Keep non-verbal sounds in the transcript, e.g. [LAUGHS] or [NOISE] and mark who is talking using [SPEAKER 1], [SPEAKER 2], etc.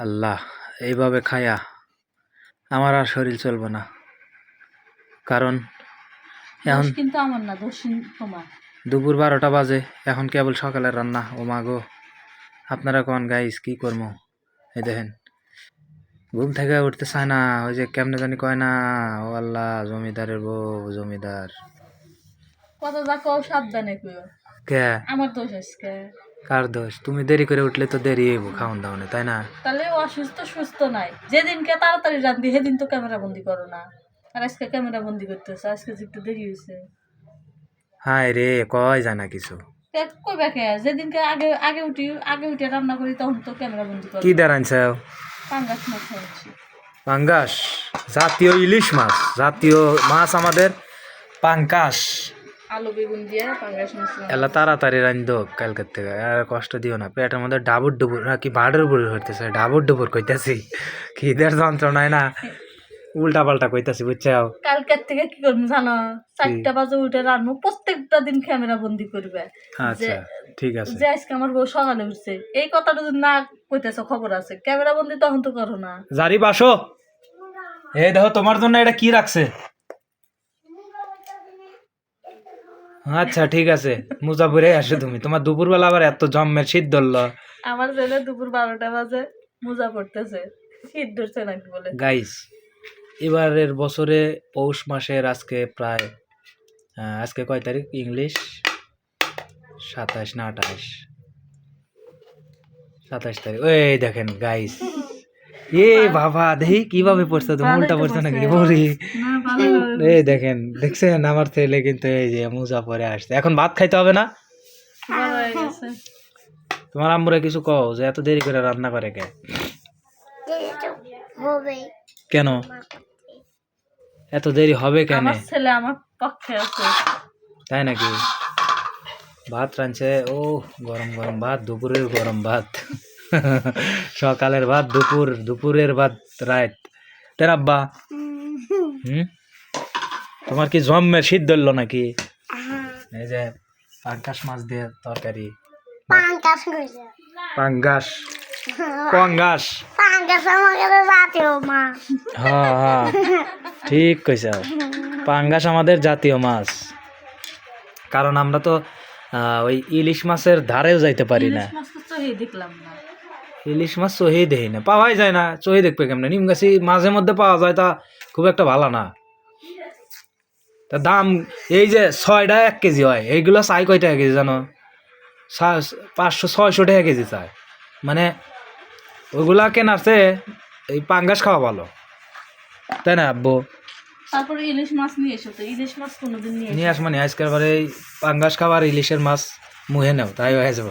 [SPEAKER 1] আল্লাহ এইভাবে খায়া আমার আর শরীর চলবে না। কারণ এখন
[SPEAKER 2] কিন্তু আমার না তোমার।
[SPEAKER 1] দুপুর বারোটা বাজে এখন কেবল সকালের রান্না। ও মা গো আপনারা কোন গাইস কি করব এই দেখেন ঘুম থেকে উঠতে চায় না ওই যে কেমনে জানি কয় না ও আল্লাহ জমিদারের বউ জমিদার।
[SPEAKER 2] কত যা কও সাবধানে কইও।
[SPEAKER 1] কে?
[SPEAKER 2] আমার দোষ আজকে।
[SPEAKER 1] কার দোষ? তুমি দেরি করে উঠলে তো দেরি হইব খাওয়ান দাওয়ানে তাই না?
[SPEAKER 2] তাহলে ও অসুস্থ সুস্থ নাই। যেদিনকে তাড়াতাড়ি রান্ধি সেদিন তো ক্যামেরা বন্দি করো না। আর আজকে ক্যামেরা বন্দি করতেছে আজকে যে একটু দেরি হয়েছে
[SPEAKER 1] হায় রে কয় যায় না কিছু
[SPEAKER 2] কইবা কে যেদিনকে আগে আগে উঠি আগে উঠে রান্না করি তখন তো ক্যামেরা বন্দি করো।
[SPEAKER 1] কি দাঁড়ানছে
[SPEAKER 2] পাঙ্গাস মাছ
[SPEAKER 1] পাঙ্গাস? জাতীয় ইলিশ মাছ জাতীয় মাছ আমাদের পাঙ্কাস
[SPEAKER 2] আলু বেগুন দিয়ে পাঙ্গাস
[SPEAKER 1] এলা তাড়াতাড়ি কালকের থেকে। আর কষ্ট দিও না পেটের মধ্যে ডাবুর ডুবুর কি বাড়ের উপর হইতেছে ডাবুর ডুবুর কইতাছি। খিদের যন্ত্রণায় না উল্টা পাল্টা কইতাছি বুঝছাও?
[SPEAKER 2] কালকের থেকে কি করব জানো? চারটা বাজে উঠে রান্না প্রত্যেকটা দিন ক্যামেরা বন্দি করবে।
[SPEAKER 1] আচ্ছা ঠিক আছে।
[SPEAKER 2] যে আজকে আমার বউ সকালে উঠছে এই কথাটা যদি না কইতেছো খবর আছে। ক্যামেরা বন্দি তখন তো করো না।
[SPEAKER 1] জারি বাসো এই দেখো তোমার জন্য এটা কি রাখছে? আচ্ছা ঠিক আছে। মুজাফরে আসো তুমি। তোমার দুপুরবেলা আবার এত জম্মের শীত ধরলো।
[SPEAKER 2] আমার ছেলে দুপুর বারোটা বাজে মোজা পড়তেছে শীত ধরছে নাকি বলে।
[SPEAKER 1] গাইস এবারের বছরে পৌষ মাসের আজকে প্রায় আজকে কয় তারিখ? ইংলিশ? সাতাশ না আঠাশ? সাতাশ তারিখ। ওই দেখেন গাইস এ বাবা দেখি কীভাবে পড়ছে তুমি উল্টা পড়ছে নাকি? বলি
[SPEAKER 2] না
[SPEAKER 1] এই দেখেন দেখছেন আমার ছেলে কিন্তু এই যে মোজা পরে আসছে। এখন ভাত খাইতে হবে না? তোমার আম্মুরে কিছু কও যে এত দেরি করে রান্না করে কে? কেন? এত দেরি হবে কেন?
[SPEAKER 2] ছেলে আমার পক্ষে আছে।
[SPEAKER 1] তাই নাকি? ভাত রাঁধছে ও গরম গরম ভাত দুপুরের গরম ভাত। সকালের ভাত দুপুর দুপুরের ভাত রাত। তের আব্বা হুম? তোমার কি জম্মের শীত ধরলো নাকি? এই যে পাঙ্কাশ মাছ দিয়ে তরকারি।
[SPEAKER 3] পাঙ্কাস কইছে।
[SPEAKER 1] পাঙ্গাস পঙ্গাস [LAUGHS]
[SPEAKER 3] জাতীয় মাছ।
[SPEAKER 1] হ্যাঁ হ্যাঁ ঠিক কইছে। পাঙ্গাস আমাদের জাতীয় মাছ। কারণ আমরা তো আহ, ওই ইলিশ মাছের ধারেও যাইতে পারি না।
[SPEAKER 2] ইলিশ মাছ তো চোখেই দেখলাম না।
[SPEAKER 1] ইলিশ মাছ চহি দেখি না পাওয়াই যায় না চহি দেখবে কেমনে? নিম গাছি মাঝে মধ্যে পাওয়া যায় তা খুব একটা ভালো না। তা দাম এই যে ছয়টা এক কেজি হয় এইগুলো চাই কয় টাকা কেজি জানো? পাঁচশো ছয়শো টাকা কেজি চাই মানে ওইগুলা কেনারছে এই পাঙ্গাস খাওয়া ভালো। তাই না আব্বু?
[SPEAKER 2] তারপরে ইলিশ মাছ নিয়ে এসো তো ইলিশ মাছ কোনোদিন নিয়ে
[SPEAKER 1] নিয়ে আস মানে আজকের বারে পাঙ্গাস খাবার ইলিশের মাছ মুহে নেও তাই হয়ে যাব।